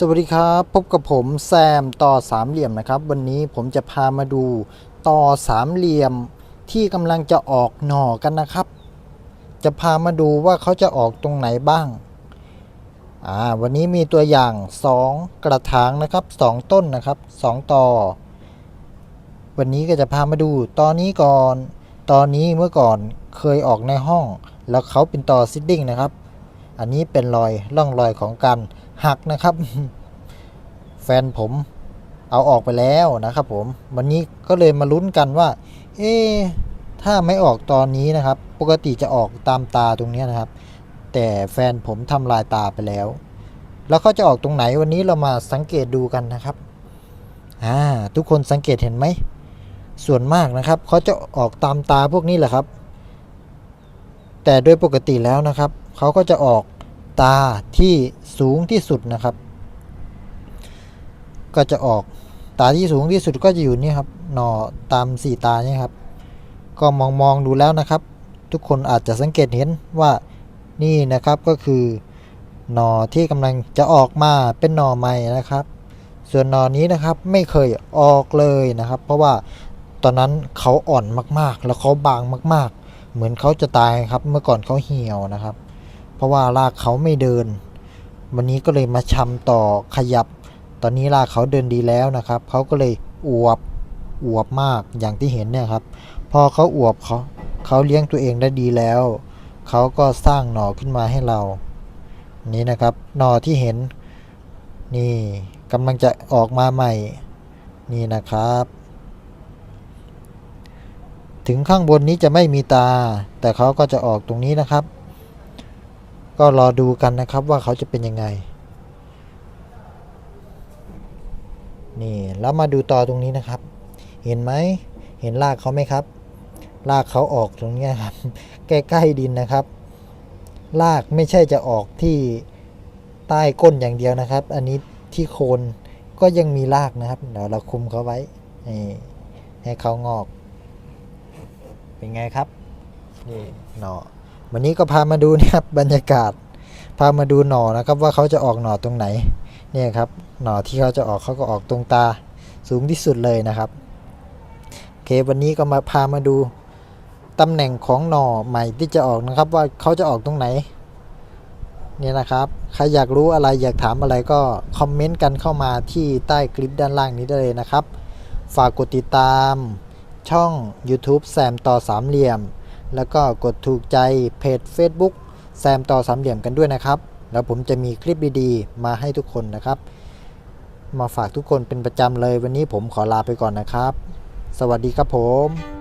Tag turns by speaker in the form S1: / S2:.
S1: สวัสดีครับ พบกับผมแซมต่อสามเหลี่ยมนะครับ วันนี้ผมจะพามาดูต่อสามเหลี่ยมที่กำลังจะออกหน่อกันนะครับ จะพามาดูว่าเขาจะออกตรงไหนบ้างอ่าวันนี้มีตัวอย่าง 2 กระถางนะครับ 2 ต้นนะครับ 2 ต่อ วันนี้ก็จะพามาดูตอนนี้ก่อนตอนนี้เมื่อก่อนเคยออกในห้อง แล้วเขาเป็นต่อซิดดิ้งนะครับ อันนี้เป็นรอยร่องรอยของการ หักนะครับ แฟนผมเอาออกไปแล้วนะครับผมวันนี้ก็เลยมาลุ้นกันว่า เอ๊ถ้าไม่ออกตอนนี้นะครับ ปกติจะออกตามตาตรงนี้นะครับ แต่แฟนผมทำลายตาไปแล้ว แล้วเขาจะออกตรงไหนวันนี้เรามาสังเกตดูกันนะครับอ่าทุกคนสังเกตเห็นไหมส่วนมากนะครับเขาจะออกตามตาพวกนี้แหละครับ แต่โดยปกติแล้วนะครับเขาก็จะออก ตาที่สูงที่สุดนะครับ ก็จะออกตาที่สูงที่สุดก็จะอยู่นี่ครับหน่อตามสี่ตานี่ครับ ก็มองมองดูแล้วนะครับ ทุกคนอาจจะสังเกตเห็นว่านี่นะครับก็คือหน่อที่กำลังจะออกมาเป็นหน่อใหม่นะครับ ส่วนหนอนี้นะครับไม่เคยออกเลยนะครับ เพราะว่าตอนนั้นเขาอ่อนมากๆ แล้วเขาบางมาก ๆ เหมือนเขาจะตายครับ เมื่อก่อนเขาเหี่ยวนะครับ เพราะว่ารากเขาไม่เดิน วันนี้ก็เลยมาชำต่อขยับ ตอนนี้รากเขาเดินดีแล้วนะครับ เขาก็เลยอวบอวบมากอย่างที่เห็นเนี่ยครับ พอเขาอวบเขาเขาเลี้ยงตัวเองได้ดีแล้ว เขาก็สร้างหน่อขึ้นมาให้เรา นี่นะครับหน่อที่เห็น นี่กำลังจะออกมาใหม่ นี่นะครับ ถึงข้างบนนี้จะไม่มีตา แต่เขาก็จะออกตรงนี้นะครับ ก็รอดูกันนะครับว่าเขาจะเป็นยังไง นี่แล้วมาดูต่อตรงนี้นะครับ เห็นไหมเห็นรากเขาไหมครับ รากเขาออกตรงนี้ครับ ใกล้ๆดินนะครับ รากไม่ใช่จะออกที่ใต้ก้นอย่างเดียวนะครับ อันนี้ที่โคนก็ยังมีรากนะครับ เดี๋ยวเราคุมเขาไว้ ให้เขางอก เป็นไงครับ นี่หน่อ วันนี้ก็พามาดูนะครับบรรยากาศ พามาดูหน่อนะครับว่าเขาจะออกหน่อตรงไหน เนี่ยครับหน่อที่เขาจะออกเขาก็ออกตรงตาสูงที่สุดเลยนะครับโอเควันนี้ก็มาพามาดูตำแหน่งของหน่อใหม่ที่จะออกนะครับ ว่าเขาจะออกตรงไหนเนี่ยนะครับใครอยากรู้อะไรอยากถามอะไรก็คอมเมนต์กันเข้ามาที่ใต้คลิปด้านล่างนี้ได้เลยนะครับ ฝากกดติดตามช่อง YouTube แซมต่อสามเหลี่ยม แล้วก็กดถูกใจเพจ Facebook แซมต่อสามเหลี่ยมกันด้วยนะครับ แล้วผมจะมีคลิปดีๆ มาให้ทุกคนนะครับ มาฝากทุกคนเป็นประจำเลยวันนี้ผมขอลาไปก่อนนะครับ สวัสดีครับผม